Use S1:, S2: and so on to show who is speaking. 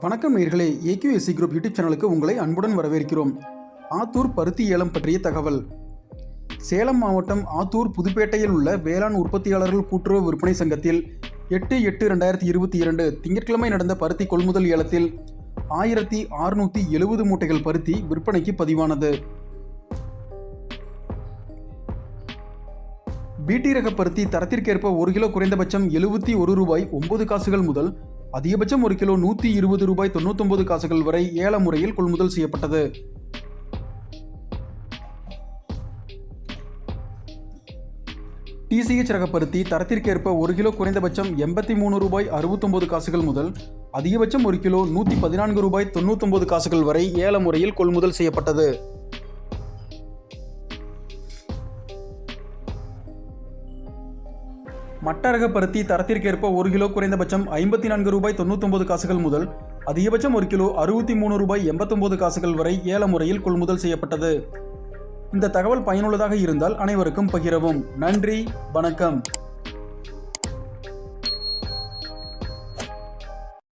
S1: வணக்கம் நேர்களே AQSC group YouTube சேனலுக்கு உங்களை அன்புடன் வரவேற்கிறோம். ஆத்தூர் பருத்தி ஏலம் பற்றிய தகவல். சேலம் மாவட்டம் ஆத்தூர் புதுப்பேட்டையில் உள்ள வேளாண் உற்பத்தியாளர்கள் கூட்டுறவு விற்பனை சங்கத்தில் எட்டு எட்டு ரெண்டாயிரத்தி இருபத்தி இரண்டு திங்கட்கிழமை நடந்த பருத்தி கொள்முதல் ஏலத்தில் ஆயிரத்தி அறுநூற்றி எழுபது மூட்டைகள் பருத்தி விற்பனைக்கு பதிவானது. பீட்டி ரக பருத்தி தரத்திற்கேற்ப ஒரு கிலோ குறைந்தபட்சம் எழுபத்தி ஒரு ரூபாய் ஒன்பது காசுகள் முதல் அதிகபட்சம் ஒரு கிலோ நூற்றி இருபது ரூபாய் தொண்ணூத்தொன்பது காசுகள் வரை ஏல முறையில் கொள்முதல் செய்யப்பட்டது. டிசிஎச் ரகப்பருத்தி தரத்திற்கேற்ப ஒரு கிலோ குறைந்தபட்சம் எண்பத்தி மூணு ரூபாய் அறுபத்தொம்பது காசுகள் முதல் அதிகபட்சம் ஒரு கிலோ நூற்றி பதினான்கு ரூபாய் தொண்ணூத்தொம்பது காசுகள் வரை ஏல முறையில் கொள்முதல் செய்யப்பட்டது. மட்டரக பருத்தி தரத்திற்கேற்ப ஒரு கிலோ குறைந்தபட்சம் ஐம்பத்தி நான்கு ரூபாய் தொண்ணூத்தொன்பது காசுகள் முதல் அதிகபட்சம் ஒரு கிலோ அறுபத்தி மூணு ரூபாய் எண்பத்தொன்பது காசுகள் வரை ஏல முறையில் கொள்முதல் செய்யப்பட்டது. இந்த தகவல் பயனுள்ளதாக இருந்தால் அனைவருக்கும் பகிரவும். நன்றி வணக்கம்.